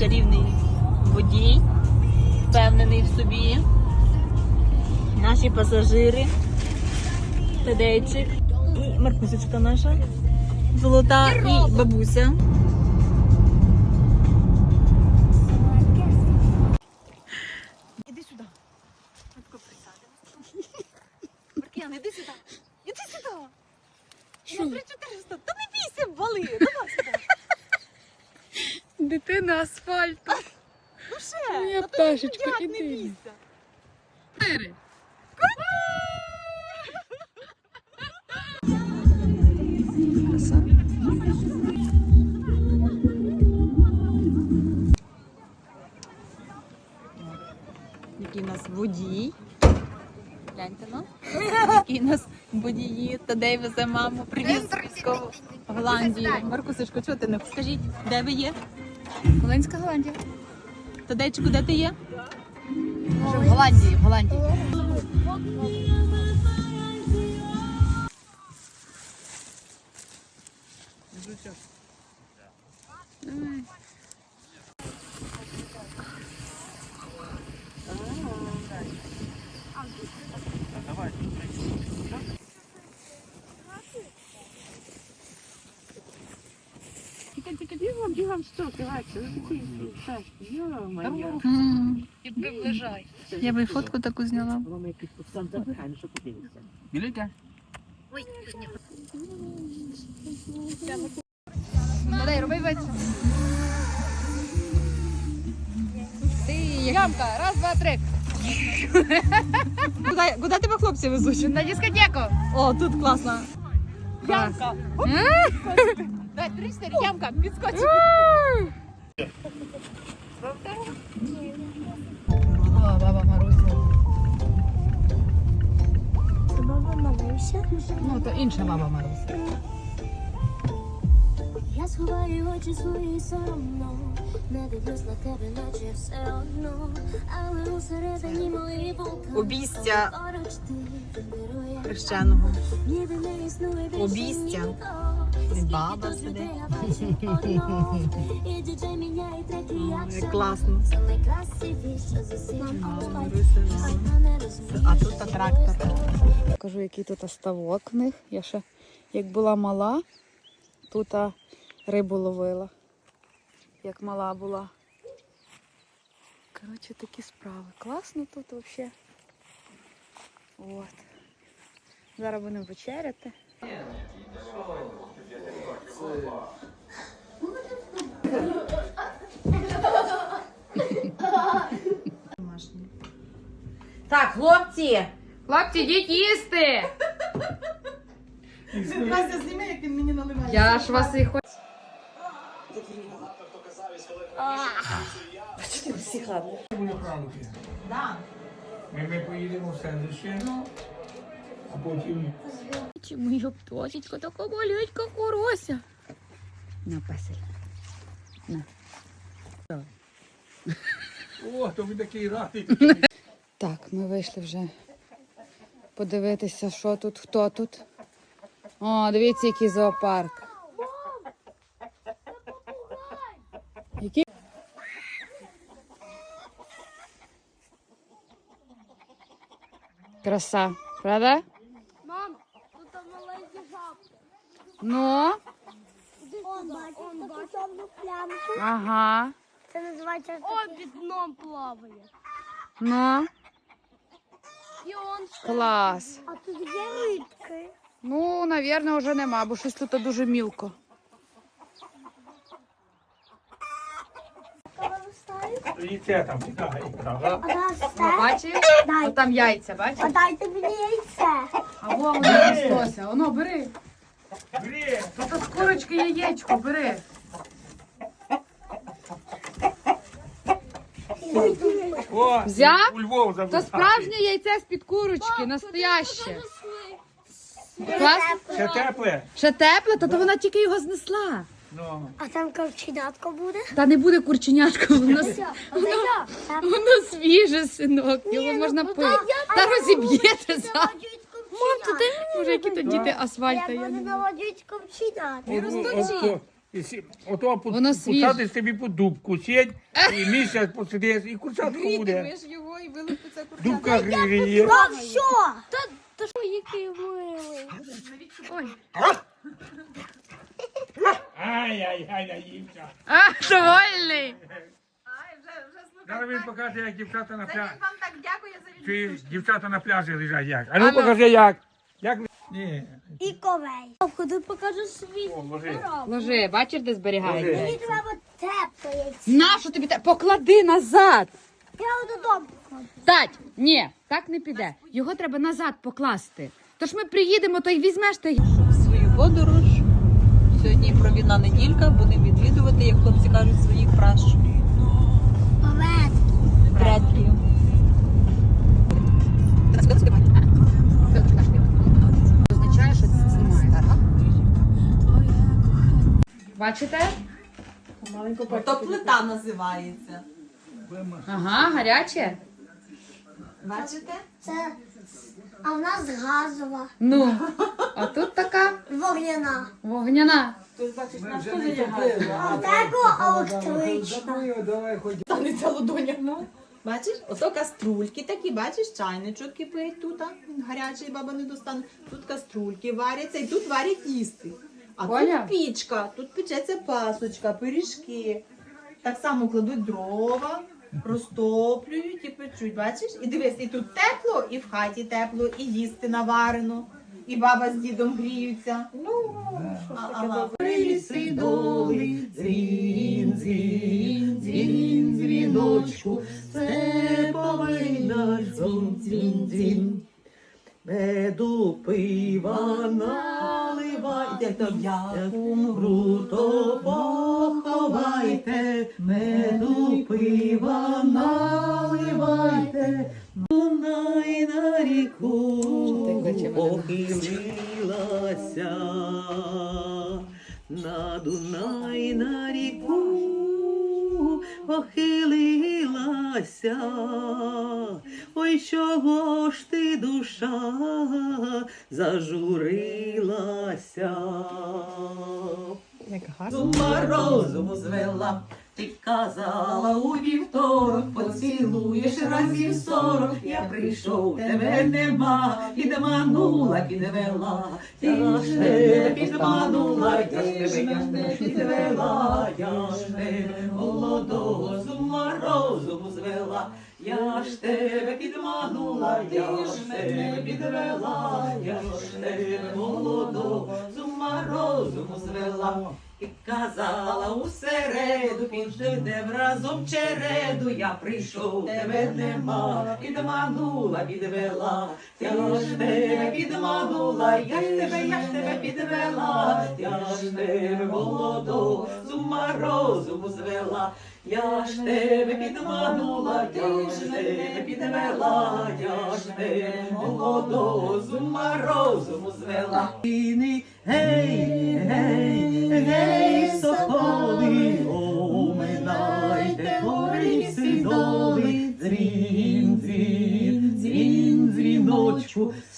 чарівний водій, впевнений в собі. Наші пасажири, Тедейчик і Маркусечка наша золота і бабуся. Та як, іди. Чотири. Який у нас водій. Гляньте ну. Який у нас водії. Тадей везе маму. Привіз з військову Голландію. Маркусечко, чого ти не скажіть, де ви є? Волинська Голландія. Тадейчику, де ти є? В Голландії, в Голландії. Штуки, бачите, так, йо-моє. Приближай. Я би фотку таку зняла. Що. Білюйте. Давай, роби весь. Ти, ямка, раз, два, три. Куди, куди тебе хлопці везуть? На дискотеку. О, тут класно. Ямка. Давай, три, чотири, ямка, підскочи. О, баба Маруся. Це баба Маруся. Ну, то інша баба Маруся. Я сховаю очі свої соромно, не дивлюсь на тебе, наче все одно, але усередині мої вулкани. Обійстя Поруч ти керує, хрещеного. Скільки баба сидить. шоу. класно. А тут трактор. Покажу, який тут ставок в них. Я ще як була мала, тут рибу ловила. Як мала була. Коротше, такі справи. Класно тут взагалі. От. Зараз будемо вечеряти. Так, хлопці, Хлопці, йдіть їсти! Настя, зніми, як він мені наливає. Я ж вас і хочу. Да. Ми, ми поїдемо в селище, а потім Чи моя пташечка така маленька корося? На песель. о, то ви такий радий. Так, ми вийшли вже подивитися, що тут, хто тут. О, дивіться, який зоопарк. Який? Краса, правда? Мам, тут там маленькі жабки. Ну, Он, бачиш, таку чорну плямку. ага. Це називається Он під дном плаває. Ну, І он клас. А тут є рибки. Ну, напевно, вже нема, бо щось тут дуже мілко. І це там тікає, правда? А нас бачиш? Дай. Там яйця, бачиш? А дайте мені яйце. А воно неслося. Воно, бери. Бри! Тут з курочки яєчко, бери. О, Взяв? у Львов То справжнє яйце з-під курочки, настояще. Клас? Ще тепле? Ще тепле, то, то вона тільки його знесла. Ну. А там ковченятко буде? Та не буде курченятка, воно, с- Воно, воно свіже, синок. Його можна пити. Та розіб'єте за. Мам, то де? Може, які то діти асфальта, я не знаю. Ото, Ото пу- Воно свіже. посадиш собі по дубку, сідь, і місяць посидиш, і курчатка буде. Грітимеш його і вилупиться курчатка. Дубка гріє. Який милий. Ай-яй-яй, наївся. А, довольний. Ай, вже, вже слухай. Зараз він покаже, як дівчата на Це пляжі. вам так Чи дівчата на пляжі лежать як? А ну покажи як. Як? Ні. І ковей. Ходи покажу свій О, ложи. Ложи, бачиш, де зберігається. Мені треба тепло яйця. Нащо тобі те? Поклади назад. Я додому покладу. Тать, ні, так не піде. Його треба назад покласти. Тож ми приїдемо, то й візьмеш ти. свою подорож. Сьогодні провідна неділька. Будемо відвідувати, як хлопці кажуть, своїх пращ Овет. предків. Бачите? То плита називається. Ага, гаряче. Бачите? Це. А в нас газова. Ну, а тут така Вогняна. вогняна. А в тебе електрична. Станеться ладоня. Ну, бачиш, ото каструльки такі, бачиш, чайничок кипить тут, а, гарячий баба не достане. Тут каструльки варяться і тут варять їсти. А Поняв? тут пічка, тут печеться пасочка, пиріжки. Так само кладуть дрова, розтоплюють і печуть. Бачиш? І дивись, і тут тепло, і в хаті тепло, і їсти наварено. І баба з дідом гріються. Ну, а, ага. Ліси доли, дзвін, дзвін, дзвін, дзвіночку, це повинна дзвін, дзвін, дзвін. Меду пива наливай, як то як умру, то поховайте, меду пива наливайте, Дунай на ріку похилилася, на Дунай на ріку похилилася, ой, чого ж ти душа зажурилася? як Зума розуму звела, ти казала у вівторок, поцілуєш разів сорок, я прийшов, тебе нема, підманула, підвела, я ж тебе підманула, я ж тебе підвела, я ж тебе молодого зума розуму звела. Я ж тебе підманула, я ж тебе підвела, я ж тебе молодого з ума розуму звела. І казала у середу, піджидем разом череду, я прийшов, тебе нема, підманула, підвела, я ж тебе підманула, я ж тебе, я ж тебе підвела, я ж тебе молодого з ума розуму звела. Я ж тебе підманула, я ж тебе підвела, я ж тебе молодого з ума розуму звела. Гей,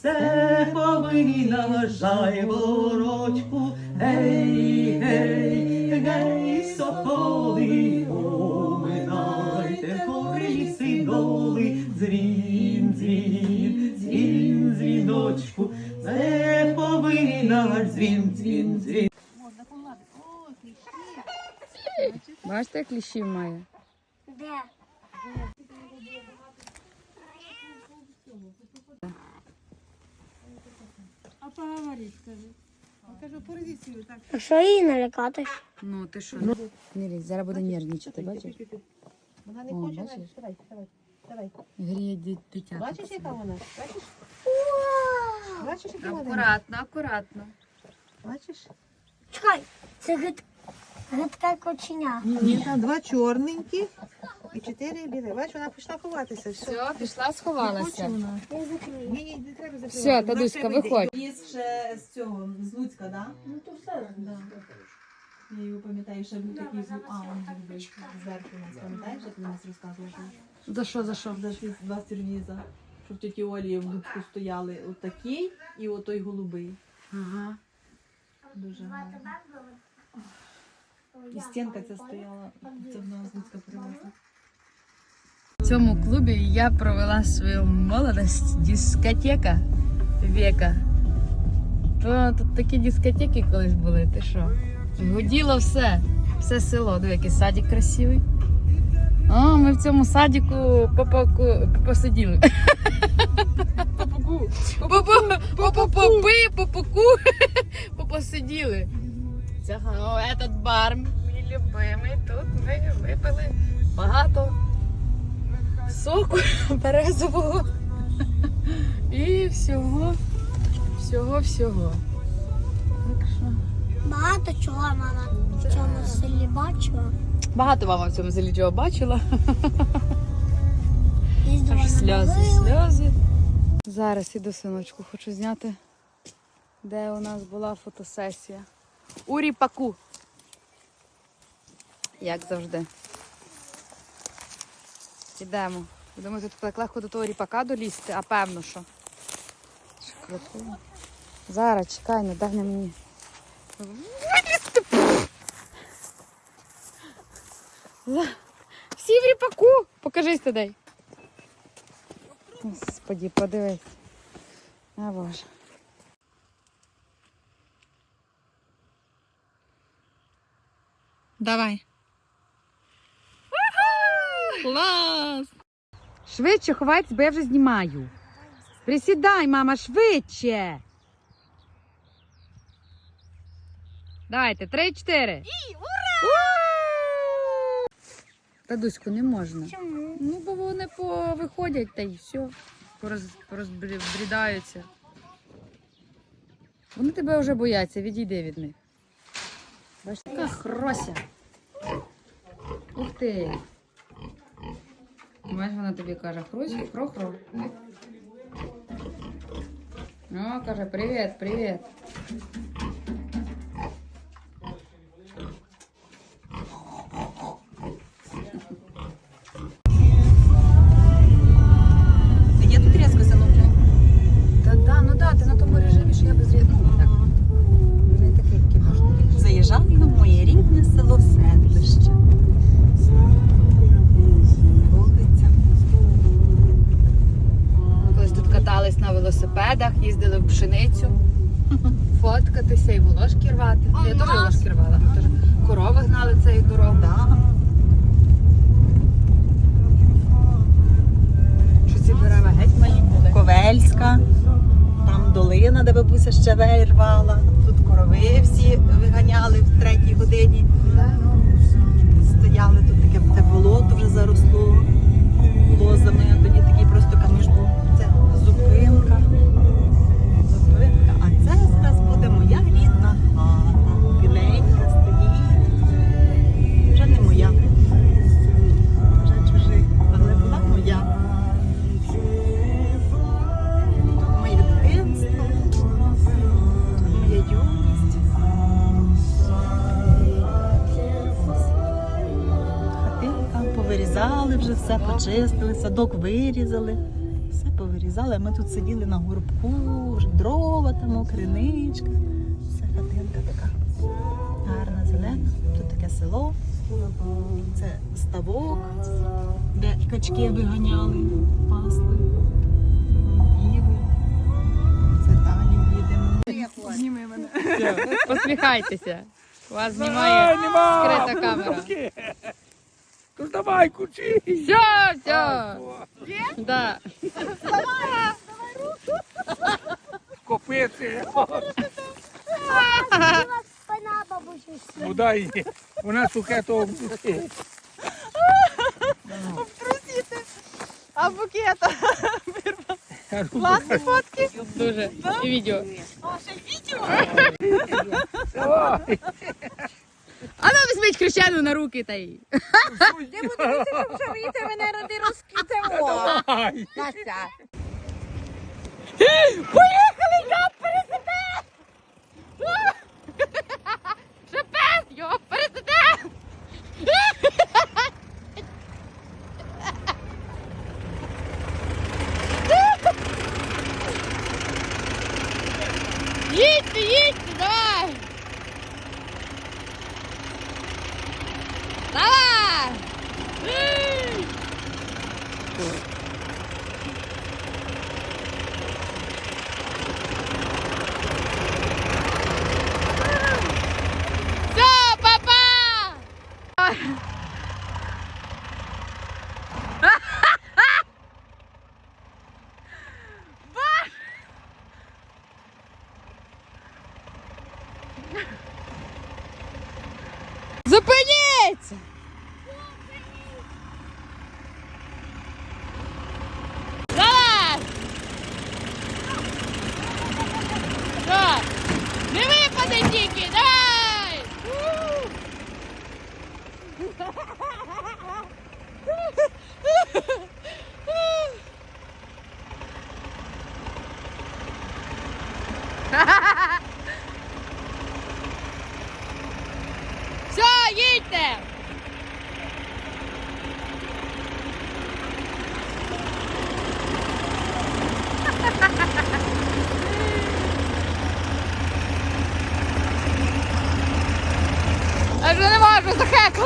дзвіночку, степовина жай ворочку, гей, гей, гей, соколи, оминайте горі сидоли, дзвін, дзвін, дзвін, дзвіночку, степовина дзвін, дзвін, дзвін. Бачите, як кліщів має. Де? А що її налякати? Ну, ти що? Не лізь, зараз буде нервничати, бачиш? Вона не О, хоче, бачиш? давай, давай, давай. Гріє ді- дитя. Бачиш, яка вона? Бачиш? Бачиш, яка вона? Акуратно, акуратно. Бачиш? Чекай, це гид... гидке коченя. Ні, там два чорненькі і чотири білі. Бачиш, вона пішла ховатися. Все. Все, пішла, сховалася. Ні, ні, не треба закривати. Все, Вона виходь. Їз ще з цього, з Луцька, да? Ну то все. Да. Я його пам'ятаю, ще був такий звук. А, він був зверху нас, пам'ятаєш, як ти нас розказував? За що, за що? За ці два сервіза. Що в тіті Олі в Луцьку стояли отакий і отой голубий. Ага. Дуже гарно. І стінка ця стояла, це в нас Луцька привезла. Цьому клубі я провела свою молодость. Дискотека века. То тут такі дискотеки колись були, ти що? Гуділо все. Все село. Диви, який садик красивий. О, ми в цьому садіку посиділи. Попопи, попаку. Попосиділи. Це этот бар мій любимий. Тут ми випили багато соку березового і всього, всього, всього. Так що. Багато чого мама в цьому селі бачила. Багато мама в цьому селі чого бачила. Аж сльози, сльози. Зараз іду синочку, хочу зняти, де у нас була фотосесія. У ріпаку. Як завжди. Ідемо. Думаю, тут так легко до того ріпака долізти, а певно, що. Шкруту. Зараз, чекай, не дай на мені. Вилізти! Всі в ріпаку! Покажись туди. Господі, подивись. А боже. Давай. Клас! Швидше ховайтесь, бо я вже знімаю. Присідай, мама, швидше. Давайте, три-чотири. Та Дуську не можна. Чому? Ну, бо вони повиходять та й все. Пороз, порозбрідаються. Вони тебе вже бояться, відійди від них. Бачиш, така хрося. Ух ти. Бачиш, вона тобі каже хрусь, хро-хро. О, каже, привіт, привіт. Садок вирізали. Все повирізали, ми тут сиділи на горбку, дрова там, криничка. Все хатинка така гарна, зелена. Тут таке село. Це ставок, де качки виганяли, пасли. Їли. Це далі їдемо. Зніми мене. Посміхайтеся. Вас знімає скрита камера. То ж давай, кучи. Все, все. Да. Копити. Спина бабусю. Ну дай їй. Вона сухе то обдусти. А букета? Класні фотки? Дуже. І відео. Давай. А ну Візьміть хрещену на руки та й. Шарите мене ради розкрите. Давай. Настя. Шепет, його президент! Їдьте, їдьте, давай!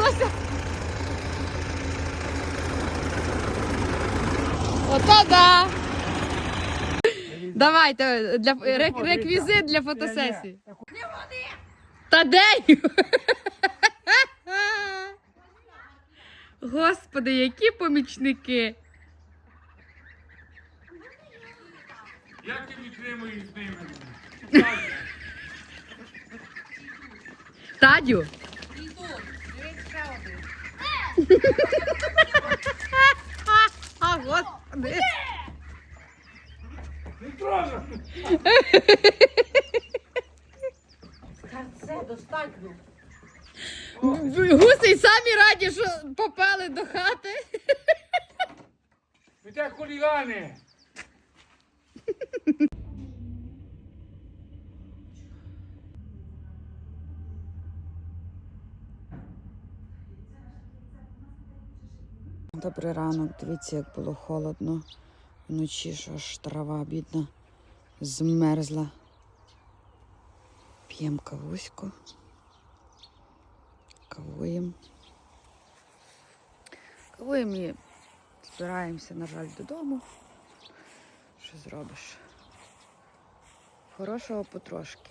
Вася! Ото да! Давайте для рек- реквізит для фотосесії. Тадею! Господи, які помічники! Як ти відтримуєш з ними? Тадю! А, господи! Не достатньо. Гуси й самі раді, що попали до хати. Ви так хулігани! Добрий ранок, дивіться, як було холодно. Вночі ж аж трава бідна, змерзла. П'ємо кавуську. Кавуємо. Кавуємо і збираємося, на жаль, додому. Що зробиш? Хорошого потрошки.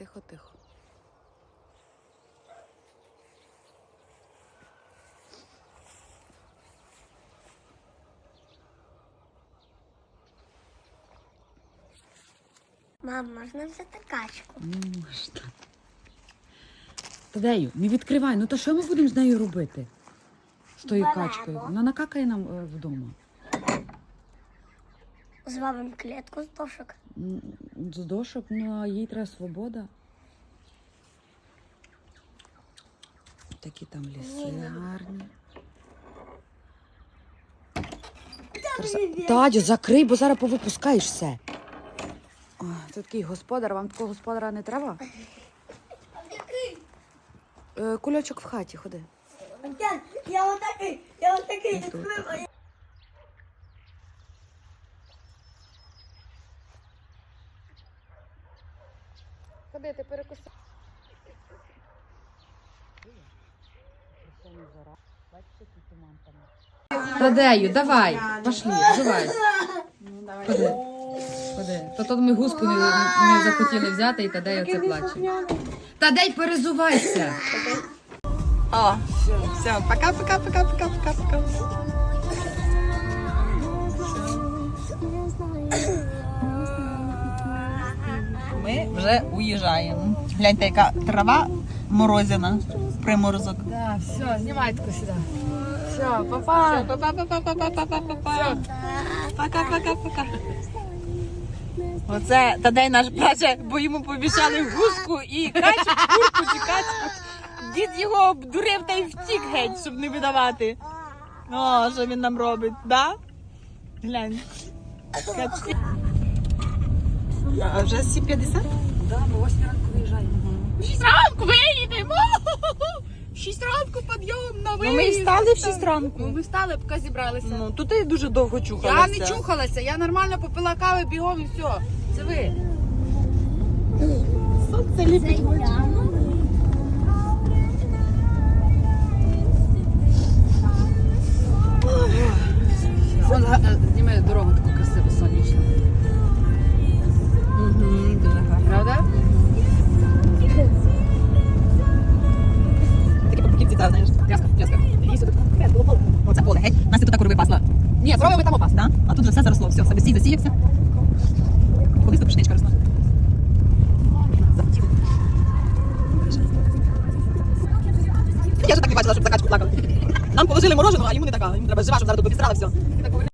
Так, тихо, тихо. Мам, можна взяти качку? Можна. Тадею, не відкривай. Ну то що ми будемо з нею робити? З тою Беремо. качкою. Вона накакає нам е, вдома. Звабимо клітку з дошок. З дошок, ну а їй треба свобода. Такі там ліси гарні. Краса- Тадю, закрий, бо зараз повипускаєш все. О, це такий господар, вам такого господара не треба? Е, Кульочок в хаті, ходи. Я отакий, я отакий. Тут. Ходи, ти перекуси. Тадею, давай, пошли, вживай. Ходи. Ходи. То тут ми гуску не, не захотіли взяти, і Тадей оце плаче. Тадей, перезувайся. О, все, пока, Ми вже уїжджаємо. Гляньте, яка трава морозяна, приморозок. Да, все, знімай таку сюди. Все, папа. Пока-пока-пока-пока-пока. Пока-пока-пока. Оце Тадей наш плаче, бо йому пообіцяли гуску і качку, курку чи качку. Дід його обдурив та й втік геть, щоб не видавати. О, що він нам робить, да? Глянь. Качки. А вже 7.50? Да, ми 8 ранку виїжджаємо. В 6 ранку виїдемо! В 6 ранку підйом на виїзд. Ну, ми встали в 6 ранку. Ну, ми встали, поки зібралися. Ну, то ти дуже довго чухалася. Я не чухалася, я нормально попила кави бігом і все. Це ви. Сонце ліпить.